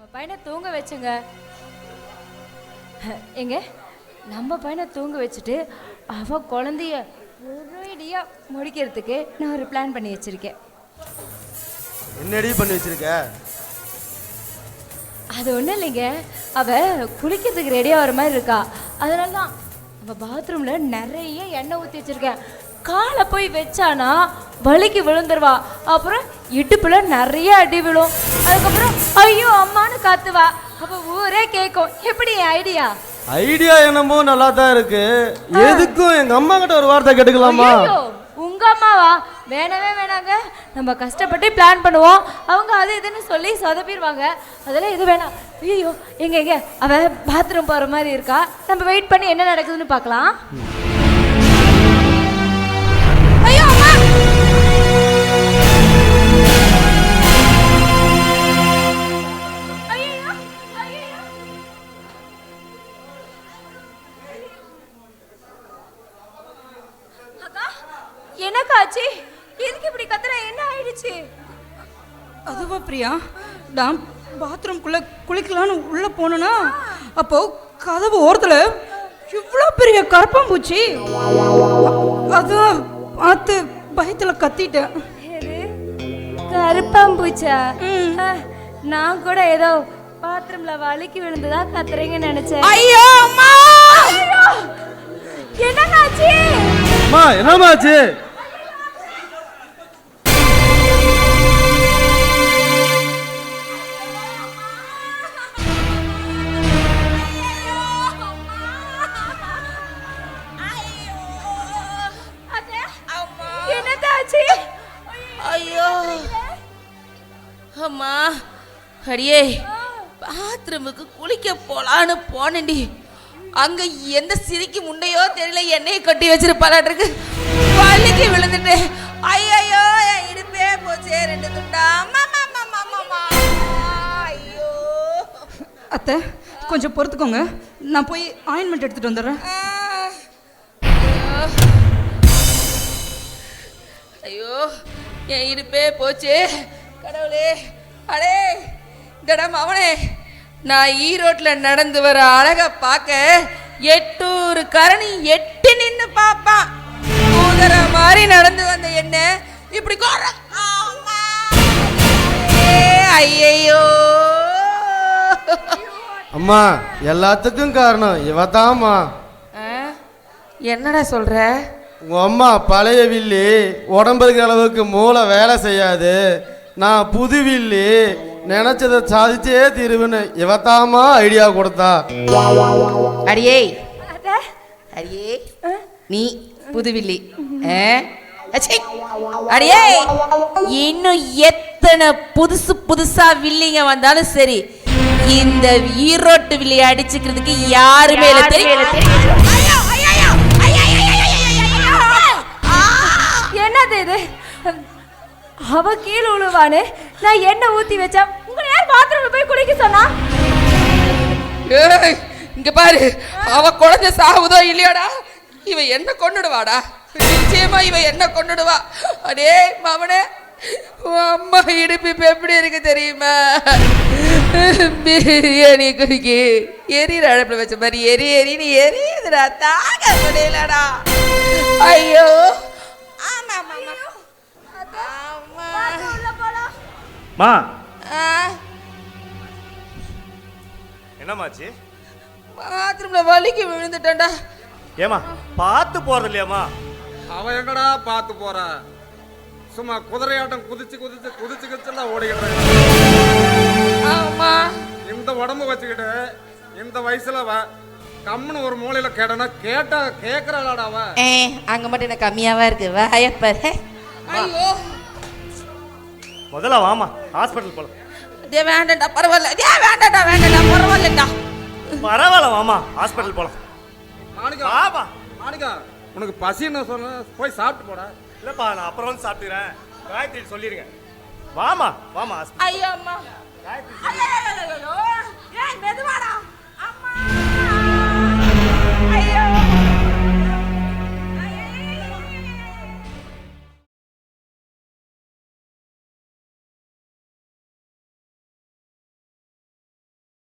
நம்ம பையனை தூங்க வச்சுங்க. எங்க? நம்ம பையனை தூங்க வச்சுட்டு அவ குழந்தைய ஒரேடியா முடிக்கிறதுக்கு நான் ஒரு பிளான் பண்ணி வச்சிருக்கேன். என்னடி பண்ணி வச்சிருக்க? அது ஒன்றும் இல்லைங்க. அவ குளிக்கிறதுக்கு ரெடியாக வர மாதிரி இருக்கா. அதனால தான் அவ பாத்ரூம்ல நிறைய எண்ணெய் ஊற்றி வச்சிருக்கேன். காலை போய் வச்சானா வலிக்கு விழுந்துருவா. அப்புறம் இடுப்புல நிறைய அடி விழும். அதுக்கப்புறம் ஐயோ அம்மான்னு காத்துவா. அப்ப ஊரே கேட்கும் எப்படி ஐடியா? ஐடியா என்னமோ நல்லா தான் இருக்கு எதுக்கும் எங்க அம்மா கிட்ட ஒரு வார்த்தை கேட்டுக்கலாமா? உங்க அம்மாவா? வேணவே வேணாங்க. நம்ம கஷ்டப்பட்டு பிளான் பண்ணுவோம். அவங்க அது இதுன்னு சொல்லி சொதப்பிடுவாங்க. அதெல்லாம் இது வேணாம். ஐயோ எங்க எங்க அவ பாத்ரூம் போற மாதிரி இருக்கா? நம்ம வெயிட் பண்ணி என்ன நடக்குதுன்னு பார்க்கலாம். எனக்கு ஆச்சு? எதுக்கு இப்படி கத்துற? என்ன ஆயிடுச்சு? அதுவா பிரியா நான் பாத்ரூம்குள்ள குளிக்கலான்னு உள்ள போனேனா அப்போ கதவு ஓரத்துல இவ்வளோ பெரிய கரப்பாம்பூச்சி அதான் பார்த்து பயத்துல கத்திட்டேன்? கருப்பாம்பூச்சா நான் கூட ஏதோ பாத்ரூம்ல வலிக்கு விழுந்ததா கத்துறீங்கன்னு நினைச்சேன். ஐயோ அம்மா! ஆச்சு? அம்மா என்னமாச்சு அம்மா அடியே பாத்ரூமுக்கு குளிக்க போலான்னு போனேன்டி. அங்க எந்த சிரிக்கு முண்டையோ தெரியல எண்ணெயை கட்டி வச்சிருப்பாளாட்டிருக்கு. வலிக்கு விழுந்துட்டேன் ஐயோ இடுப்பே போச்சே ரெண்டு துண்டா. ஐயோ. அத்தை கொஞ்சம் பொறுத்துக்கோங்க. நான் போய் ஆயின்மெண்ட் எடுத்துட்டு வந்துடுறேன். ஐயோ என் இடுப்பே போச்சு. கடவுளே. அடே இந்தடம் அவனே நான் ஈரோட்டில் நடந்து வர அழக பார்க்க எட்டூர் கரணி எட்டு நின்று பார்ப்பான் கூதற மாதிரி நடந்து வந்த என்ன? இப்படி ஐயையோ. அம்மா எல்லாத்துக்கும் காரணம் இவதாம்மா. ஆ? என்னடா சொல்ற? உங்க அம்மா பழைய வில்லி உடம்புக்கு அளவுக்கு மூளை வேலை செய்யாது. நான் புதுவில்லி நினைச்சதை சாதிச்சே தீருவேன்னு இவத்தாமா ஐடியா கொடுத்தா. அடியே. அடியே. நீ புதுவில்லி. அடியே. இன்னும் எத்தனை புதுசு புதுசா வில்லிங்க வந்தாலும் சரி இந்த ஈரோட்டு வில்லியை அடிச்சுக்கிறதுக்கு யாருமே இல்லை. தெரியும்? என்னது இது? அவ கீழே உழுவான்னு நான் எண்ணெய் ஊத்தி வச்சா உங்களை யார் பாத்ரூம்ல போய் குளிக்க சொன்னா? ஏய், இங்க பாரு. அவ குழந்தை சாகுதோ இல்லையாடா? இவ என்ன கொன்னுடுவாடா? நிச்சயமா இவ என்ன கொன்னுடுவா? அடே மாமனே உன் அம்மா இடுப்பு இப்ப எப்படி இருக்கு தெரியுமா? பிரியாணி குடிக்கு எரியிற அடுப்புல வச்ச மாதிரி எரி எரின்னு எரியுதுடா. தாங்க முடியலடா. ஐயோ. ஆமா ஆமா ஆமா ஆமா மா. ஆ. என்னமாச்சு பாத்ரூம்ல வலிக்கு விழுந்துட்டேன்டா. ஏமா பார்த்து போறது இல்லையாம்மா? அவன் எங்கடா பார்த்து போறா? சும்மா குதிரையாட்டம் குதிச்சு குதிச்சு குதிச்சு குதிச்சுலாம் ஓடிக்கிட்டு ஆமா. இந்த உடம்பு வச்சுக்கிட்டு இந்த வயசுல அவ கம்முன்னு ஒரு மூலையில கேட்டனா கேட்டா கேக்குறாளாடா அவ. அங்க மட்டும் எனக்கு கம்மியாவா இருக்கு? வாயப்பர் ஐயோ. முதல்ல வாமா ஹாஸ்பிட்டல் போலாம். இதே வேண்டாம்டா பரவாயில்ல. இதே வேண்டாம்டா வேண்டாம்டா பரவாயில்லடா. பரவாயில்ல வாமா ஹாஸ்பிட்டல் போலாம். மாணிக்கா வாமா மாணிக்கா உனக்கு பசின்னு சொன்ன? போய் சாப்பிட்டு போடா. இல்லப்பா நான் அப்புறம் வந்து சாப்பிட்டுக்கிறேன். காயத்ரி சொல்லிருங்க. வாமா வாமா ஹாஸ்பிட்டல் ஐயோ அம்மா. ஐயோ. ஏய் மெதுவாடா.